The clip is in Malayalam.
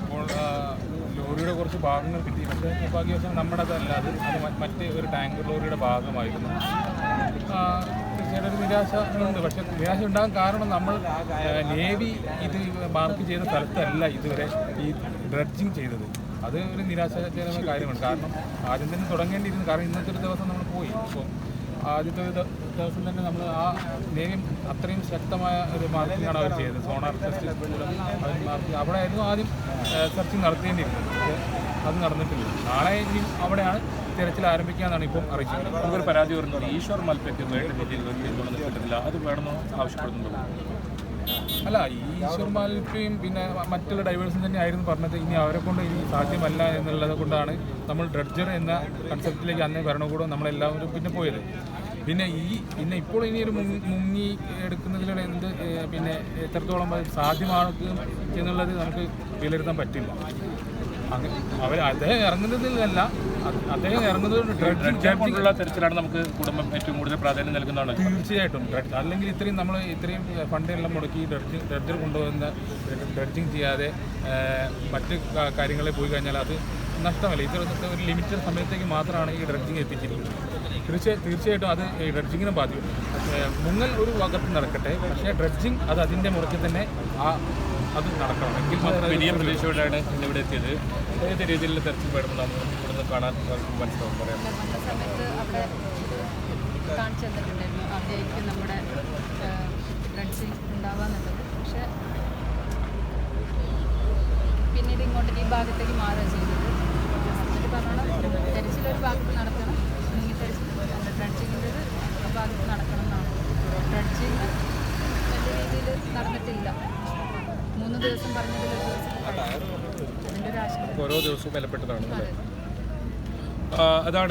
ഇപ്പോൾ ലോറിയുടെ കുറച്ച് ഭാഗങ്ങൾ കിട്ടി. പക്ഷേ നിർഭാഗ്യവശം നമ്മുടെ അതല്ല അത്. അത് മറ്റ് ഒരു ടാങ്കർ ലോറിയുടെ ഭാഗമായിരുന്നു. തീർച്ചയായിട്ടും നിരാശ ഉണ്ട്. പക്ഷേ നിരാശ ഉണ്ടാകാൻ കാരണം നമ്മൾ നേവി ഇത് മാർക്ക് ചെയ്ത സ്ഥലത്തല്ല ഇതുവരെ ഈ ഡ്രഡ്ജിങ് ചെയ്തത്. അത് ഒരു നിരാശാജനകമായ കാര്യമാണ്. കാരണം ആദ്യം തന്നെ തുടങ്ങേണ്ടിയിരുന്നു. കാരണം ഇന്നത്തെ ഒരു ദിവസം നമ്മൾ പോയി. അപ്പോൾ ആദ്യത്തെ ദിവസം തന്നെ നമ്മൾ ആ നെയിം അത്രയും ശക്തമായ ഒരു മാർക്കിങ്ങാണ് അവർ ചെയ്തത്. സോണാർ ടെസ്റ്റ് അവിടെ ആയിരുന്നു ആദ്യം സെർച്ചിങ് നടത്തേണ്ടിയിരുന്നത്. അത് നടന്നിട്ടില്ല. നാളെ ഇനി അവിടെയാണ് തിരച്ചിൽ ആരംഭിക്കാന്നാണ് ഇപ്പം അറിയിച്ചത് നമുക്കൊരു പരാതി വരുന്നത് ഈശ്വർ മൽപ്പയ്ക്ക് വേണ്ട രീതിയിൽ അത് വേണമെന്ന് ആവശ്യപ്പെടുന്നുണ്ടോ? അല്ല ഈശ്വർ മാലിപ്പയും പിന്നെ മറ്റുള്ള ഡൈവേഴ്സും തന്നെ ആയിരുന്നു പറഞ്ഞത്. ഇനി അവരെ കൊണ്ട് ഇനി സാധ്യമല്ല എന്നുള്ളത് കൊണ്ടാണ് നമ്മൾ ഡ്രഡ്ജർ എന്ന കൺസെപ്റ്റിലേക്ക് അന്നേ ഭരണകൂടം നമ്മളെല്ലാവരും പിന്നെ പോയത്. പിന്നെ ഈ പിന്നെ ഇപ്പോൾ ഇനി ഒരു മുങ്ങി എടുക്കുന്നതിലൂടെ എന്ത് പിന്നെ എത്രത്തോളം സാധ്യമാണ് എന്നുള്ളത് നമുക്ക് വിലയിരുത്താൻ പറ്റില്ല. അങ്ങനെ അവർ അദ്ദേഹം ഇറങ്ങുന്നതിലല്ല അദ്ദേഹം ഇറങ്ങുന്നത് ഡ്രഡ്ജിങ് കൊണ്ടുള്ള തെരച്ചിലാണ് നമുക്ക് കുടുംബം ഏറ്റവും കൂടുതൽ പ്രാധാന്യം നൽകുന്നതാണ്. തീർച്ചയായിട്ടും. ഡ്രഡ് അല്ലെങ്കിൽ ഇത്രയും നമ്മൾ ഇത്രയും ഫണ്ട് എല്ലാം മുടക്കി ഡ്രഡ്ജിങ് ഡ്രഡ്ജർ കൊണ്ടുവന്ന ഡ്രഡ്ജിങ് ചെയ്യാതെ മറ്റ് കാര്യങ്ങളിൽ പോയി കഴിഞ്ഞാൽ അത് നഷ്ടമല്ല. ഇത് ഒരു ലിമിറ്റഡ് സമയത്തേക്ക് മാത്രമാണ് ഈ ഡ്രഡ്ജിങ് എത്തിച്ചിരിക്കുന്നത്. തീർച്ചയായും തീർച്ചയായിട്ടും അത് ഈ ഡ്രഡ്ജിങ്ങിനെ ബാധിക്കും. മുങ്ങൽ ഒരു ഭാഗത്ത് നടക്കട്ടെ. പക്ഷേ ഡ്രഡ്ജിങ് അത് അതിന്റെ മുറയ്ക്ക് തന്നെ ആ അത് നടക്കണം. എങ്കിൽ മാത്രമേ വലിയ പ്രതീക്ഷയോടെയാണ് ഇന്ന് ഇവിടെ എത്തിയത്. ഏത് രീതിയിലുള്ള തെരച്ചിൽ വേണമെന്നാണ് ഇവിടുന്ന് കാണാൻ മനസ്സിലാവും പറയാം. കാണിച്ചു തന്നിട്ടുണ്ടായിരുന്നു. നമ്മുടെ ഉണ്ടാവാന്നുള്ളത് പക്ഷെ പിന്നീട് ഇങ്ങോട്ട് ഈ ഭാഗത്തേക്ക് മാറുക ചെയ്തത്. എന്നിട്ട് പറഞ്ഞോളം തെരച്ചിലൊരു ഭാഗത്ത് നടക്കണം മുങ്ങി തെരച്ചിൽ ഡ്രഡ്ജിങ്ങിന്റെത് ആ ഭാഗത്ത് നടക്കണം എന്നാണ് ഡ്രഡ്ജിങ് വലിയ രീതിയിൽ നടന്നിട്ടില്ല മൂന്ന് ദിവസം പറഞ്ഞതിൽ ഒരു ദിവസം അതിന്റെ ഒരു ആശങ്ക. ഓരോ ദിവസവും വിലപ്പെട്ടതാണ് അല്ലേ അതാണ്